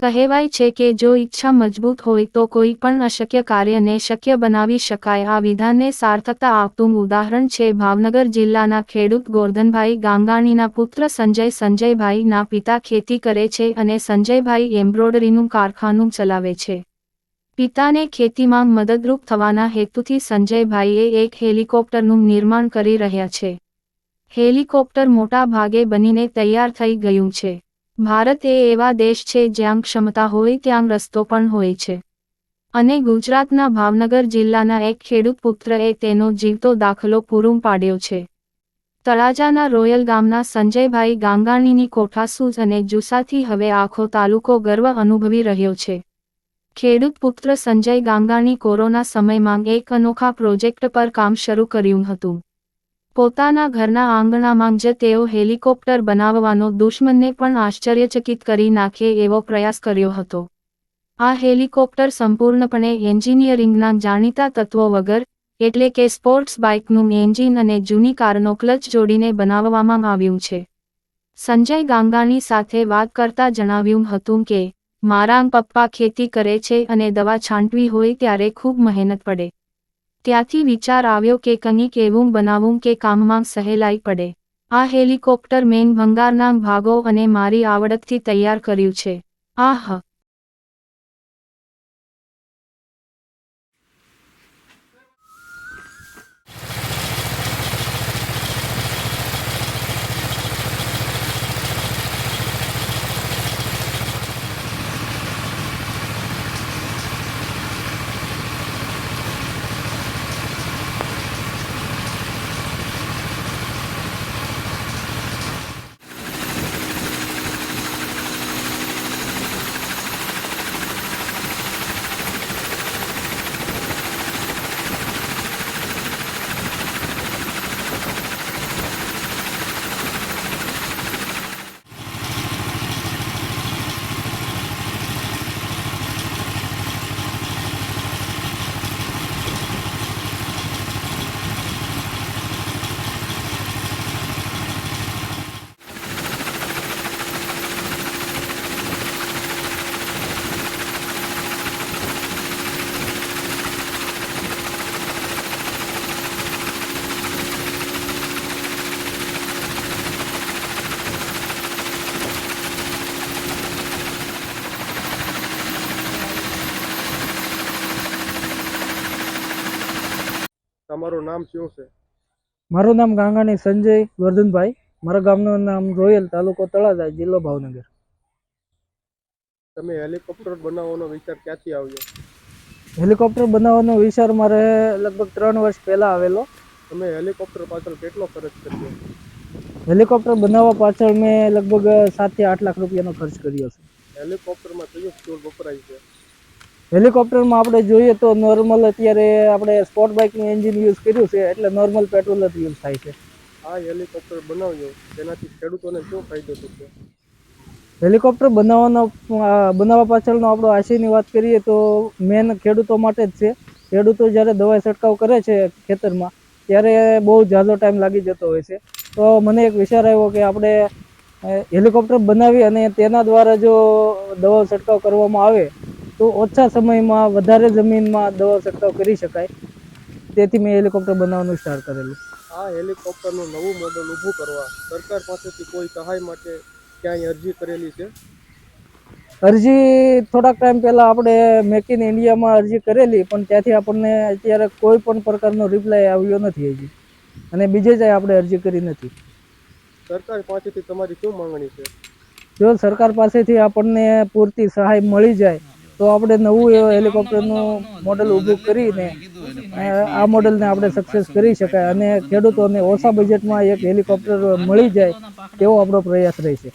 કહેવાય છે કે જો ઈચ્છા મજબૂત હોય તો કોઈ પણ અશક્ય કાર્યને શક્ય બનાવી શકાય. આ વિધાનને સાર્થકતા આપતું ઉદાહરણ છે. ભાવનગર જિલ્લાના ખેડૂત ગોરધનભાઈ ગાંગાણીના પુત્ર સંજય સંજયભાઈના પિતા ખેતી કરે છે અને સંજયભાઈ એમ્બ્રોડરીનું કારખાનું ચલાવે છે. પિતાને ખેતીમાં મદદરૂપ થવાના હેતુથી સંજયભાઈએ એક હેલિકોપ્ટરનું નિર્માણ કરી રહ્યા છે. હેલિકોપ્ટર મોટા ભાગે બનીને તૈયાર થઈ ગયું છે. ભારત એ એવા દેશ છે જ્યાં ક્ષમતા હોય ત્યાં રસ્તો પણ હોય છે. અને ગુજરાતના ભાવનગર જિલ્લાના એક ખેડૂત પુત્રએ તેનો જીવતો દાખલો પૂરું પાડ્યો છે. તળાજાના રોયલ ગામના સંજયભાઈ ગાંગાણીની કોઠાસૂઝ અને જુસાથી હવે આખો તાલુકો ગર્વ અનુભવી રહ્યો છે. ખેડૂત પુત્ર સંજય ગાંગાણી કોરોના સમયમાં એક અનોખા પ્રોજેક્ટ પર કામ શરૂ કર્યું હતું. પોતાના ઘરના આંગણામાં જ તેઓ હેલિકોપ્ટર બનાવવાનો દુશ્મનને પણ આશ્ચર્યચકિત કરી નાખે એવો પ્રયાસ કર્યો હતો. આ હેલિકોપ્ટર સંપૂર્ણપણે એન્જિનિયરિંગના જાણીતા તત્વો વગર, એટલે કે સ્પોર્ટ્સ બાઇકનું એન્જિન અને જૂની કારનો ક્લચ જોડીને બનાવવામાં આવ્યું છે. સંજય ગાંગાણી સાથે વાત કરતા જણાવ્યું હતું કે, મારા પપ્પા ખેતી કરે છે અને દવા છાંટવી હોય ત્યારે ખૂબ મહેનત પડે. ત્યાંથી વિચાર આવ્યો કે કંઈક એવું બનાવું કે કામમાં સહેલાઈ પડે. આ હેલિકોપ્ટર મેન ભંગારના ભાગો અને મારી આવડતથી તૈયાર કર્યું છે. આહ! તમારું નામ શું છે? મારું નામ ગાંગાણી સંજય વર્ધનભાઈ. મારા ગામનું નામ રોયલ તાલુકો તળાજા જિલ્લો ભાવનગર. તમે હેલિકોપ્ટર બનાવવાનો વિચાર ક્યાંથી આવ્યો? હેલિકોપ્ટર બનાવવાનો વિચાર મારે લગભગ ત્રણ વર્ષ પહેલાં આવેલો. તમે હેલિકોપ્ટર પાછળ કેટલો ખર્ચ કર્યો? હેલિકોપ્ટર બનાવવા પાછળ મેં લગભગ સાતથી આઠ લાખ રૂપિયાનો ખર્ચ કર્યો છે. હેલિકોપ્ટરમાં કયું ફ્યુલ વપરાય છે? હેલિકોપ્ટરમાં આપણે જોઈએ તો નોર્મલ અત્યારે આપણે સ્પોર્ટ બાઇકનું એન્જિન યુઝ કર્યું છે એટલે નોર્મલ પેટ્રોલ જ યુઝ થાય છે. આ હેલિકોપ્ટર બનાવ્યો તેનાથી ખેડૂતોને શું ફાયદો થશે? હેલિકોપ્ટર બનાવવાનો બનાવવા પાછળનો આપણો આશયની વાત કરીએ તો મેન ખેડૂતો માટે જ છે. ખેડૂતો જ્યારે દવા છંટકાવ કરે છે ખેતરમાં ત્યારે બહુ ઝાઝો ટાઈમ લાગી જતો હોય છે. તો મને એક વિચાર આવ્યો કે આપણે હેલિકોપ્ટર બનાવી અને તેના દ્વારા જો દવા છંટકાવ કરવામાં આવે તો ઓછા સમયમાં વધારે જમીનમાં દવા છંટકાવ કરી શકાય. તેથી મેં હેલિકોપ્ટર બનાવવાનું સ્ટાર્ટ કરેલું. આ હેલિકોપ્ટરનું નવું મોડલ ઊભું કરવા સરકાર પાસેથી કોઈ સહાય માટે ક્યાંય અરજી કરેલી છે? અરજી થોડાક ટાઈમ પહેલાં આપણે મેક ઇન ઇન્ડિયામાં અરજી કરેલી પણ ત્યાંથી આપણને અત્યારે કોઈ પણ પ્રકારનો રિપ્લાય આવ્યો નથી હજી. અને બીજે જાય આપણે અરજી કરી નથી. સરકાર પાસેથી તમારી શું માંગણી છે? જો સરકાર પાસેથી આપણને પૂરતી સહાય મળી જાય તો આપણે નવું હેલિકોપ્ટરનું મોડલ ઊભું કરીને, આ મોડલને આપણે સક્સેસ કરી શકાય. અને ખેડૂતોને ઓછા બજેટમાં એક હેલિકોપ્ટર મળી જાય તેવો આપણો પ્રયાસ રહેશે.